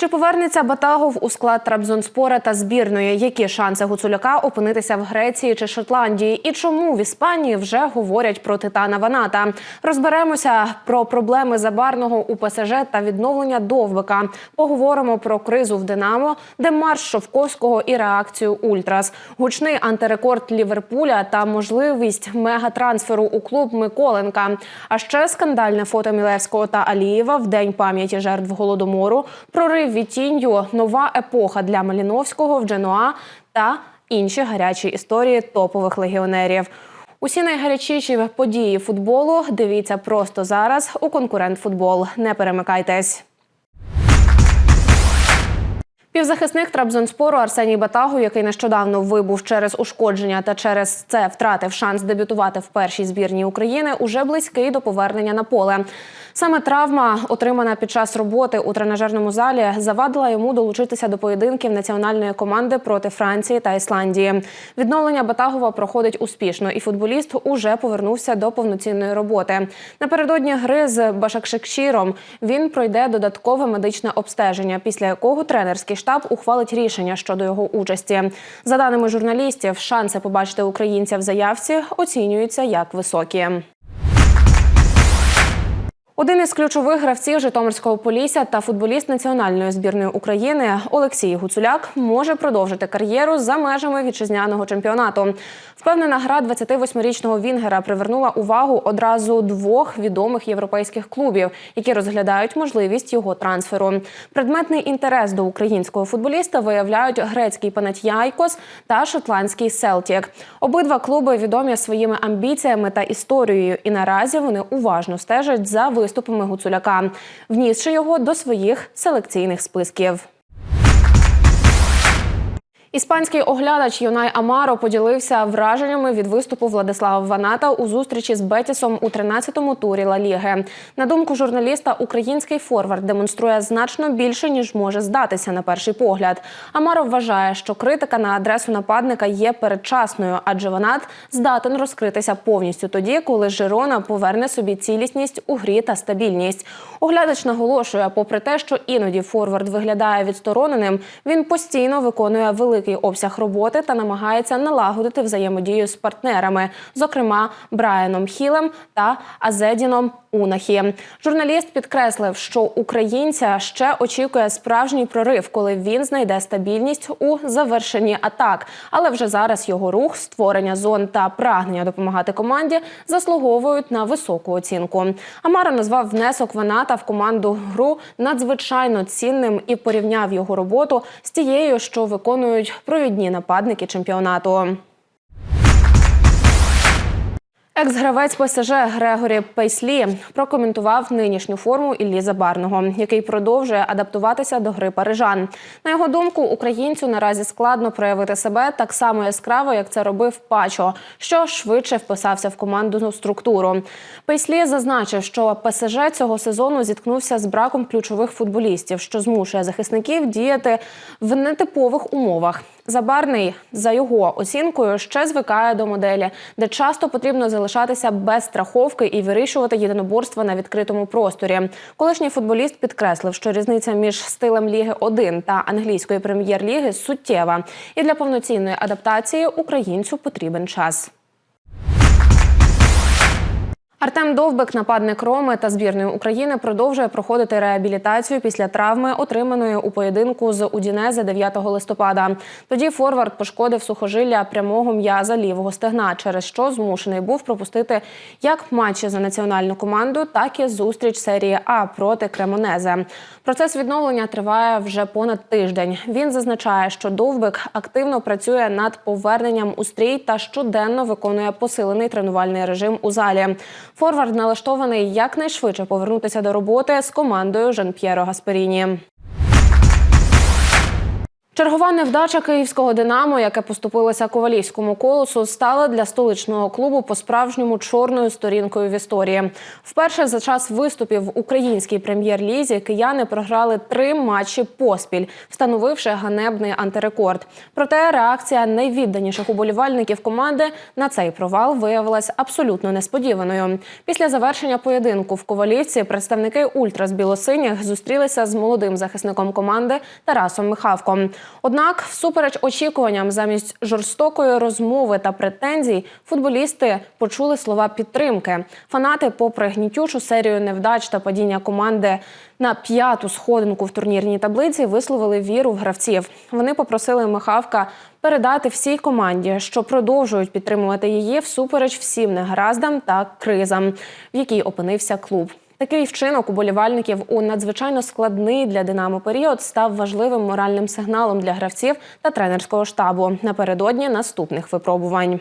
Чи повернеться Батагов у склад Трабзонспора та збірної? Які шанси Гуцуляка опинитися в Греції чи Шотландії? І чому в Іспанії вже говорять про Титана Ваната? Розберемося про проблеми забарного у ПСЖ та відновлення довбика. Поговоримо про кризу в Динамо, де марш Шовковського і реакцію Ультрас, гучний антирекорд Ліверпуля та можливість мегатрансферу у клуб Миколенка. А ще скандальне фото Мілевського та Алієва в день пам'яті жертв голодомору. Прорив Вітінью, нова епоха для Маліновського в Дженуа та інші гарячі історії топових легіонерів. Усі найгарячіші події футболу дивіться просто зараз у конкурент футбол. Не перемикайтесь. Півзахисник Трабзонспору Арсеній Батагов, який нещодавно вибув через ушкодження та через це втратив шанс дебютувати в першій збірній України, уже близький до повернення на поле. Саме травма, отримана під час роботи у тренажерному залі, завадила йому долучитися до поєдинків національної команди проти Франції та Ісландії. Відновлення Батагова проходить успішно, і футболіст уже повернувся до повноцінної роботи. Напередодні гри з Башакшекшіром він пройде додаткове медичне обстеження, після якого тренерський штаб ухвалить рішення щодо його участі. За даними журналістів, шанси побачити українця в заявці оцінюються як високі. Один із ключових гравців Житомирського полісся та футболіст національної збірної України Олексій Гуцуляк може продовжити кар'єру за межами вітчизняного чемпіонату. Впевнена гра 28-річного Вінгера привернула увагу одразу двох відомих європейських клубів, які розглядають можливість його трансферу. Предметний інтерес до українського футболіста виявляють грецький Панатьяйкос та шотландський Селтік. Обидва клуби відомі своїми амбіціями та історією, і наразі вони уважно стежать за виступами Гуцуляка, внісши його до своїх селекційних списків. Іспанський оглядач Юнай Амаро поділився враженнями від виступу Владислава Ваната у зустрічі з Бетісом у 13-му турі Ла Ліги. На думку журналіста, український форвард демонструє значно більше ніж може здатися на перший погляд. Амаро вважає, що критика на адресу нападника є передчасною, адже Ванат здатен розкритися повністю тоді, коли Жирона поверне собі цілісність у грі та стабільність. Оглядач наголошує, попри те, що іноді форвард виглядає відстороненим, він постійно виконує великий обсяг роботи та намагається налагодити взаємодію з партнерами, зокрема Брайаном Хілем та Азедіном Унахі. Журналіст підкреслив, що українця ще очікує справжній прорив, коли він знайде стабільність у завершенні атак. Але вже зараз його рух, створення зон та прагнення допомагати команді заслуговують на високу оцінку. Амара назвав внесок Ваната в команду гру надзвичайно цінним і порівняв його роботу з тією, що виконують провідні нападники чемпіонату. Екс-гравець ПСЖ Грегорі Пейслі прокоментував нинішню форму Іллі Забарного, який продовжує адаптуватися до гри парижан. На його думку, українцю наразі складно проявити себе так само яскраво, як це робив Пачо, що швидше вписався в командну структуру. Пейслі зазначив, що ПСЖ цього сезону зіткнувся з браком ключових футболістів, що змушує захисників діяти в нетипових умовах. Забарний, за його оцінкою, ще звикає до моделі, де часто потрібно залишатися без страховки і вирішувати єдиноборства на відкритому просторі. Колишній футболіст підкреслив, що різниця між стилем Ліги 1 та англійської прем'єр-ліги суттєва, і для повноцінної адаптації українцю потрібен час. Артем Довбик, нападник Роми та збірної України, продовжує проходити реабілітацію після травми, отриманої у поєдинку з Удінезе 9 листопада. Тоді форвард пошкодив сухожилля прямого м'яза лівого стегна, через що змушений був пропустити як матчі за національну команду, так і зустріч серії А проти Кремонезе. Процес відновлення триває вже понад тиждень. Він зазначає, що Довбик активно працює над поверненням у стрій та щоденно виконує посилений тренувальний режим у залі. Форвард налаштований якнайшвидше повернутися до роботи з командою Жан-П'єро Гасперіні. Чергова невдача київського Динамо, яке поступилося ковалівському колосу, стала для столичного клубу по-справжньому чорною сторінкою в історії. Вперше за час виступів в українській прем'єр-лізі кияни програли три матчі поспіль, встановивши ганебний антирекорд. Проте реакція найвідданіших уболівальників команди на цей провал виявилась абсолютно несподіваною. Після завершення поєдинку в Ковалівці представники ультрас білосиніх зустрілися з молодим захисником команди Тарасом Михавком. Однак, всупереч очікуванням, замість жорстокої розмови та претензій, футболісти почули слова підтримки. Фанати, попри гнітючу серію невдач та падіння команди на п'яту сходинку в турнірній таблиці, висловили віру в гравців. Вони попросили Михавка передати всій команді, що продовжують підтримувати її всупереч всім негараздам та кризам, в якій опинився клуб. Такий вчинок уболівальників у надзвичайно складний для Динамо період став важливим моральним сигналом для гравців та тренерського штабу напередодні наступних випробувань.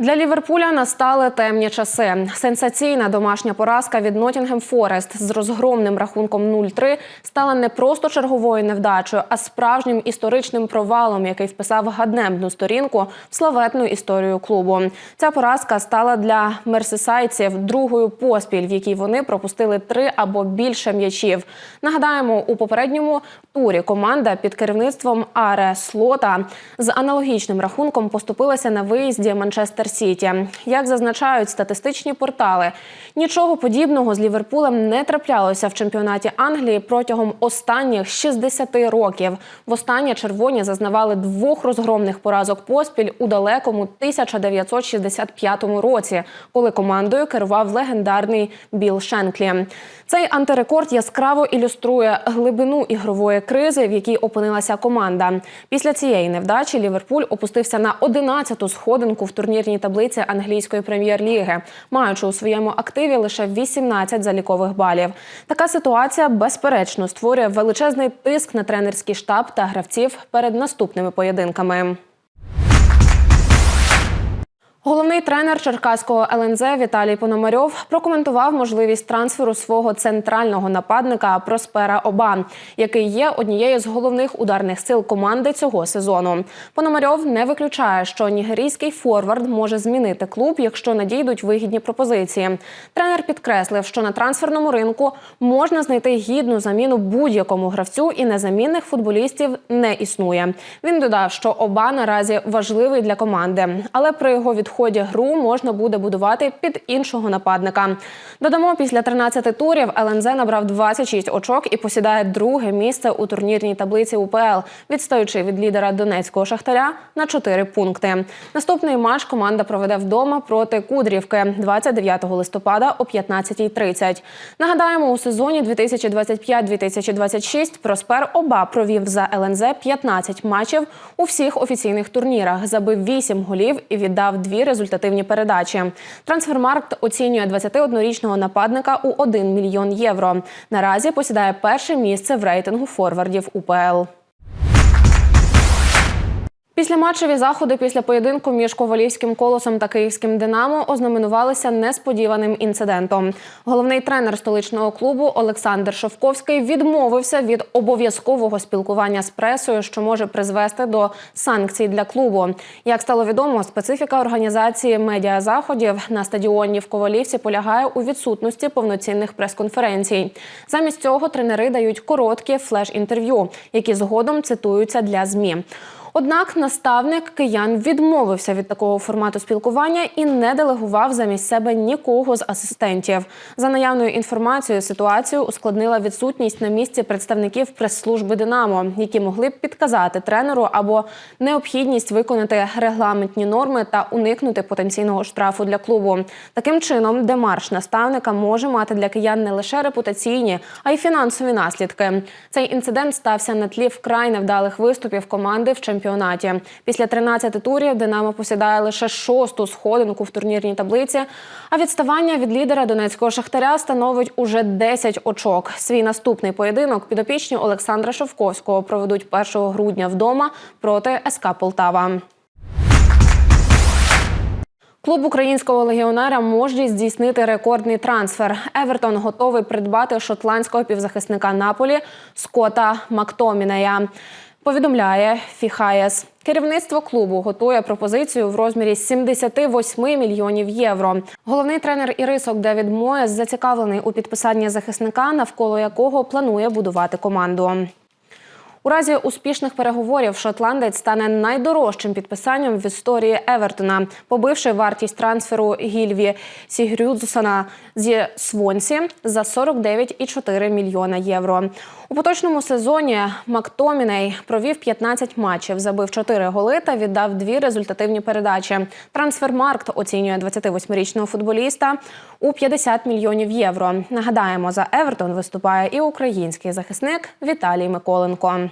Для Ліверпуля настали темні часи. Сенсаційна домашня поразка від Нотінгем Форест з розгромним рахунком 0-3 стала не просто черговою невдачею, а справжнім історичним провалом, який вписав ганебну сторінку в славетну історію клубу. Ця поразка стала для мерсисайців другою поспіль, в якій вони пропустили три або більше м'ячів. Нагадаємо, у попередньому турі команда під керівництвом Аре Слота з аналогічним рахунком поступилася на виїзді Манчестер Сіті. Як зазначають статистичні портали, нічого подібного з Ліверпулем не траплялося в чемпіонаті Англії протягом останніх 60 років. Востаннє червоні зазнавали двох розгромних поразок поспіль у далекому 1965 році, коли командою керував легендарний Біл Шенклі. Цей антирекорд яскраво ілюструє глибину ігрової кризи, в якій опинилася команда. Після цієї невдачі Ліверпуль опустився на 11-ту сходинку в турнірній таблиці англійської прем'єр-ліги, маючи у своєму активі лише 18 залікових балів. Така ситуація безперечно створює величезний тиск на тренерський штаб та гравців перед наступними поєдинками. Головний тренер черкаського ЛНЗ Віталій Пономарьов прокоментував можливість трансферу свого центрального нападника Проспера Оба, який є однією з головних ударних сил команди цього сезону. Пономарьов не виключає, що нігерійський форвард може змінити клуб, якщо надійдуть вигідні пропозиції. Тренер підкреслив, що на трансферному ринку можна знайти гідну заміну будь-якому гравцю, і незамінних футболістів не існує. Він додав, що Оба наразі важливий для команди, але при його відході гру можна буде будувати під іншого нападника. Додамо, після 13 турів ЛНЗ набрав 26 очок і посідає друге місце у турнірній таблиці УПЛ, відстаючи від лідера Донецького шахтаря на 4 пункти. Наступний матч команда проведе вдома проти Кудрівки 29 листопада о 15.30. Нагадаємо, у сезоні 2025-2026 Проспер Оба провів за ЛНЗ 15 матчів у всіх офіційних турнірах, забив 8 голів і віддав результативні передачі. Трансфермаркт оцінює 21-річного нападника у 1 мільйон євро. Наразі посідає перше місце в рейтингу форвардів УПЛ. Післяматчеві заходи після поєдинку між ковалівським колосом та київським Динамо ознаменувалися несподіваним інцидентом. Головний тренер столичного клубу Олександр Шовковський відмовився від обов'язкового спілкування з пресою, що може призвести до санкцій для клубу. Як стало відомо, специфіка організації медіазаходів на стадіоні в Ковалівці полягає у відсутності повноцінних прес-конференцій. Замість цього тренери дають короткі флеш-інтерв'ю, які згодом цитуються для змі. Однак наставник киян відмовився від такого формату спілкування і не делегував замість себе нікого з асистентів. За наявною інформацією, ситуацію ускладнила відсутність на місці представників прес-служби Динамо, які могли б підказати тренеру або необхідність виконати регламентні норми та уникнути потенційного штрафу для клубу. Таким чином, демарш наставника може мати для киян не лише репутаційні, а й фінансові наслідки. Цей інцидент стався на тлі вкрай невдалих виступів команди в чемпіонаті чемпіонаті. Після 13 турів Динамо посідає лише шосту сходинку в турнірній таблиці. А відставання від лідера Донецького шахтаря становить уже 10 очок. Свій наступний поєдинок підопічні Олександра Шовковського проведуть 1 грудня вдома проти СК Полтава. Клуб українського легіонера може здійснити рекордний трансфер. Евертон готовий придбати шотландського півзахисника Наполі Скота Мактомінея. Повідомляє Фіхаєс. Керівництво клубу готує пропозицію в розмірі 78 мільйонів євро. Головний тренер ірисок Девід Моес зацікавлений у підписанні захисника, навколо якого планує будувати команду. У разі успішних переговорів шотландець стане найдорожчим підписанням в історії Евертона, побивши вартість трансферу Гільві Сігрюдсона зі Свонсі за 49,4 мільйона євро. У поточному сезоні Мактоміней провів 15 матчів, забив 4 голи та віддав дві результативні передачі. Трансфермаркт оцінює 28-річного футболіста у 50 мільйонів євро. Нагадаємо, за Евертон виступає і український захисник Віталій Миколенко.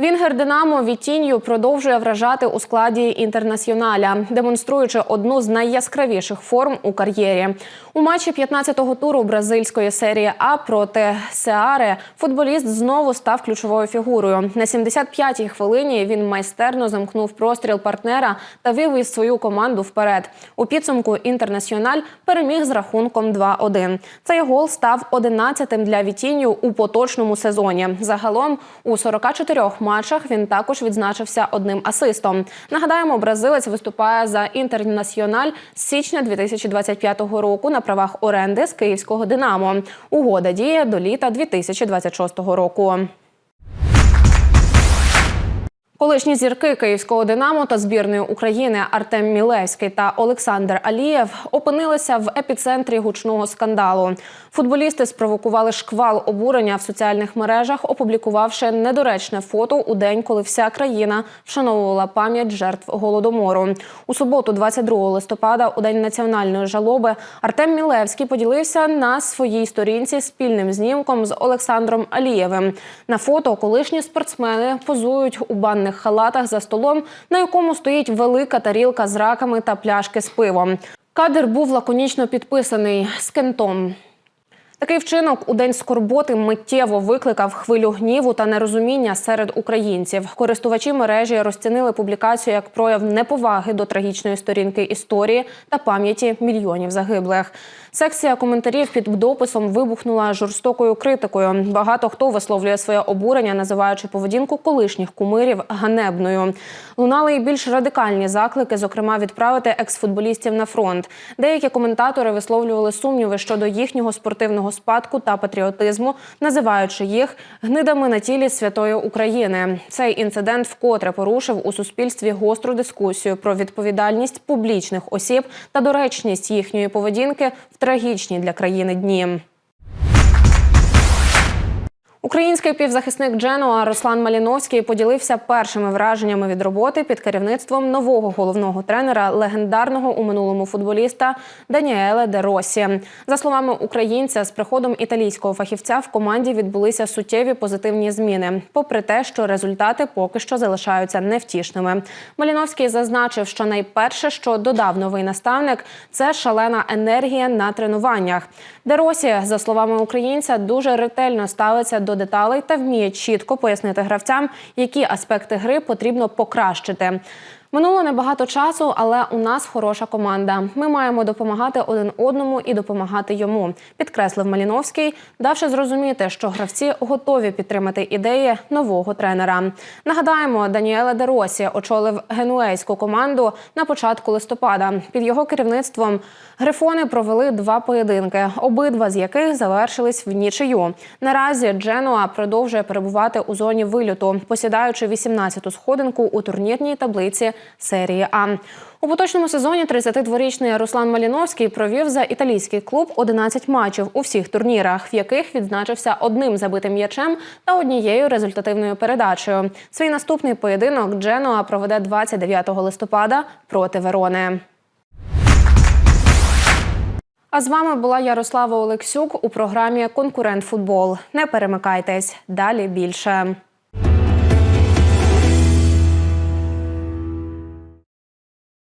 Вінгер Динамо Вітінью продовжує вражати у складі інтернаціоналя, демонструючи одну з найяскравіших форм у кар'єрі. У матчі 15-го туру бразильської серії А проти Сеари футболіст знову став ключовою фігурою. На 75-й хвилині він майстерно замкнув простріл партнера та вивів свою команду вперед. У підсумку інтернаціональ переміг з рахунком 2-1. Цей гол став 11-тим для Вітінью у поточному сезоні. Загалом у 44 матчах він також відзначився одним асистом. Нагадаємо, бразилець виступає за інтернаціональ з січня 2025 року на правах оренди з київського Динамо. Угода діє до літа 2026 року. Колишні зірки київського Динамо та збірної України Артем Мілевський та Олександр Алієв опинилися в епіцентрі гучного скандалу. Футболісти спровокували шквал обурення в соціальних мережах, опублікувавши недоречне фото у день, коли вся країна вшановувала пам'ять жертв голодомору. У суботу, 22 листопада, у день національної жалоби, Артем Мілевський поділився на своїй сторінці спільним знімком з Олександром Алієвим. На фото колишні спортсмени позують у банних халатах за столом, на якому стоїть велика тарілка з раками та пляшки з пивом. Кадр був лаконічно підписаний з кентом. Такий вчинок у день скорботи миттєво викликав хвилю гніву та нерозуміння серед українців. Користувачі мережі розцінили публікацію як прояв неповаги до трагічної сторінки історії та пам'яті мільйонів загиблих. Секція коментарів під дописом вибухнула жорстокою критикою. Багато хто висловлює своє обурення, називаючи поведінку колишніх кумирів ганебною. Лунали й більш радикальні заклики, зокрема відправити екс-футболістів на фронт. Деякі коментатори висловлювали сумніви щодо їхнього спортивного спадку та патріотизму, називаючи їх гнидами на тілі святої України. Цей інцидент вкотре порушив у суспільстві гостру дискусію про відповідальність публічних осіб та доречність їхньої поведінки в трагічні для країни дні. Український півзахисник Дженуа Руслан Маліновський поділився першими враженнями від роботи під керівництвом нового головного тренера, легендарного у минулому футболіста Даніеле Де Росі. За словами українця, з приходом італійського фахівця в команді відбулися суттєві позитивні зміни, попри те, що результати поки що залишаються невтішними. Маліновський зазначив, що найперше, що додав новий наставник, це шалена енергія на тренуваннях. Де Росі, за словами українця, дуже ретельно ставиться до деталей та вміє чітко пояснити гравцям, які аспекти гри потрібно покращити. Минуло небагато часу, але у нас хороша команда. Ми маємо допомагати один одному і допомагати йому, підкреслив Маліновський, давши зрозуміти, що гравці готові підтримати ідеї нового тренера. Нагадаємо, Даніеле Деросі очолив генуейську команду на початку листопада. Під його керівництвом грифони провели два поєдинки, обидва з яких завершились в нічию. Наразі Дженуа продовжує перебувати у зоні вильоту, посідаючи 18-ту сходинку у турнірній таблиці серії А. У поточному сезоні 32-річний Руслан Маліновський провів за італійський клуб 11 матчів у всіх турнірах, в яких відзначився одним забитим м'ячем та однією результативною передачею. Свій наступний поєдинок Дженуа проведе 29 листопада проти Верони. А з вами була Ярослава Олексюк у програмі Конкурент Футбол. Не перемикайтесь далі більше.